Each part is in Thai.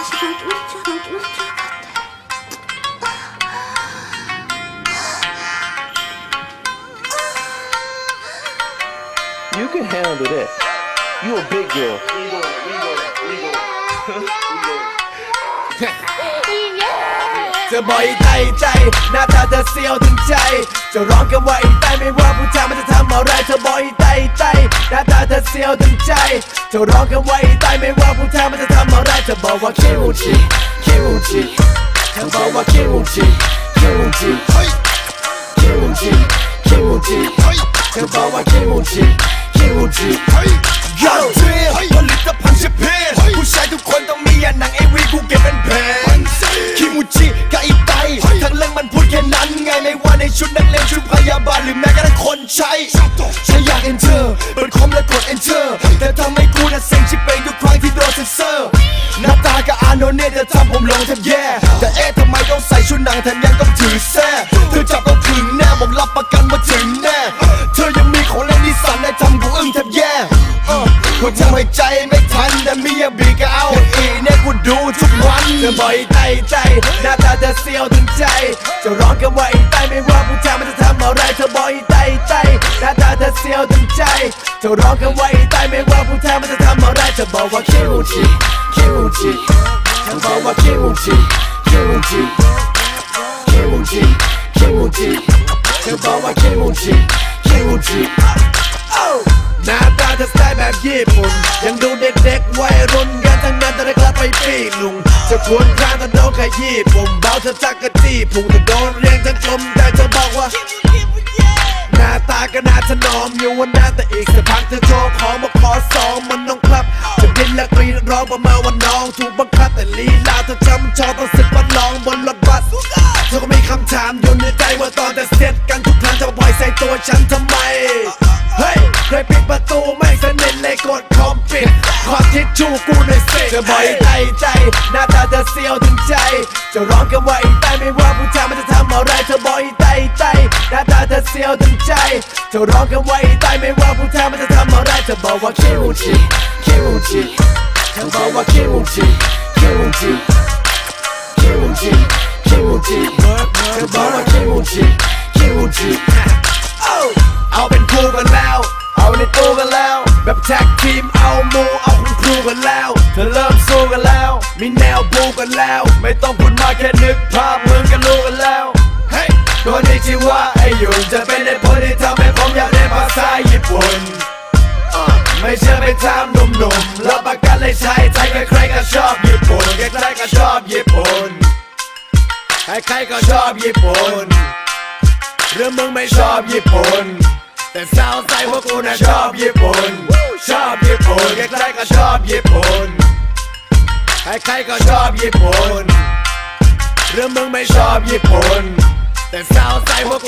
You can handle that. You a big girl. We go, บอกให้ใจใจ หน้าตาเธอเซียวถึงใจ จะร้องกันว่าไอ้ใตไม่ว่าผู้ชายมันจะทำอะไรเธอบอกให้ใจใจ หน้าตาเธอเซียวถึงใจ จะร้องกันว่าไอ้ใตไม่ว่าผู้ชายมันจะ ธอบอกว่าคิมูจิคิมูจิเธอบอกว่าคิมูจิคิมูจิคิมูจิคิมูจิเธอบอกว่าคิมูจิคิมูจิยอดเทรนผลิตภัณฑ์เชฟเพนผู้ชายทุกคนต้องมีอันหนังเอวีกูเก็บเป็นแผนคิมูจิกับอีไตทั้งเรื่องมันพูดแค่นั้นไงไม่ว่าในชุดนักเลงชุดพยาบาลหรือแม้กระทั่งคนใช้ฉันอยากเอนเตอร์เปิดคอมแล้วกด enter แต่ทำให้กูน่ะเซ็งชิบากับอาโนเน่จะทำผมลงแทบแย่ แต่เอ๊ะทำไมต้องใส่ชุดหนังแถมยังต้องถือแซ่เธอจับต้องถึงแน่ผมรับประกันว่าถึงแน่ เธอยังมีของเล่นที่สั่นและทำกูอึ้งแทบแย่กูทำให้ใจไม่ทันแต่มียบีก็เอาอีเนี่ยกูดูทุกวันเธอบอกใจใจหน้าตาเธอเสียวถึงใจ จะร้องกันว่าอ้ใจไม่ว่าผู้ชายมันจะทำอะไรเธอบ่อกใจใจหน้าตาเธอเสียวถึงใจจะร้องกันว่าอ้ใจไม่ว่าผู้ชายมันจะทำอะไรเธอบอกว่าคิมูจิคิมูจิเธอบอกว่า คิมูจิคิมูจิคิมูจิคิมูจิเธอบอกว่าคิมูจิคิมูจิหน้าตาเธอสไตล์แบบญี่ปุ่นยังดูเด็กๆวัยรุ่นกันทั้งนั้นแต่ได้กลับไปปีลุงจะควรครางแต่โดนขยี้ผมเบาเธอจักกะจี้พุงแต่โดนเรียงทั้งกลมแต่เธอบอกว่าหน้าตาก็น่าถนอมอยู่วันหน้าแต่อีกสักพักเธอโชว์ของมาขอสองมัน และกรีดร้องประมาว่าน้อง ถูกบังคับแต่ลีลาเธอจำชอบต้องสึกวันลองบนรถบัสเธอก็มีคำถามอยู่ในใจว่าตอนแต่เสร็จกันทุกครั้งจะปล่อยใส่ตัวฉันทำไมเฮ้ยเคยปิดประตูไม่สนิทเลยกดคอมปิดขอทิชชู่กูในอยสิจะบอกให้ใจใจหน้าตาเธอเสียวถึงใจ จะร้องกันว่าไอ้ใจไม่ว่า จะร้องกันว่าไอ้ใจไม่ว่าผู้ชายมันจะทำอะไรเธอบอกว่าคิมูจิคิมูจิเธอบอกว่าคิมูจิคิมูจิคิมูจิคิมูจิเธอบอกว่าคิมูจิคิมูจิเอาเป็นคู่กันแล้ว เอาในตู้กันแล้ว แบบแท็กทีมเอามูเอาคุณครูกันแล้ว เธอเริ่มสู้กันแล้ว มีแนวบูกันแล้ว ไม่ต้องพูดมากแค่นึกภาพ เฮ้ยตัวนี้ชื่อว่าไอหยุนจะเป็นในผลที่ทำให้ผมอยากเรียนภาษาญี่ปุ่นไม่เชื่อไปถามหนุ่มๆรับประกันเลยใช้ไทยใครๆก็ชอบญี่ปุ่นใครๆก็ชอบญี่ปุ่นใครๆก็ชอบญี่ปุ่นหรือมึงไม่ชอบญี่ปุ่นแต่สาวใส่พวกกูน่ะชอบญี่ปุ่นชอบญี่ปุ่นใครๆก็ชอบญี่ปุ่นใครๆก็ชอบญี่ปุ่นหรือมึงไม่ชอบญี่ปุ่น แต่สาวใส่พว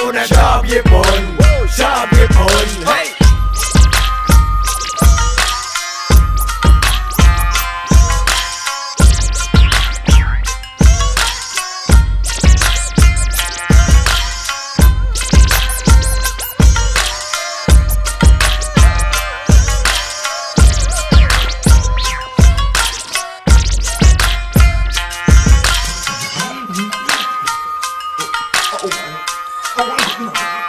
Oh,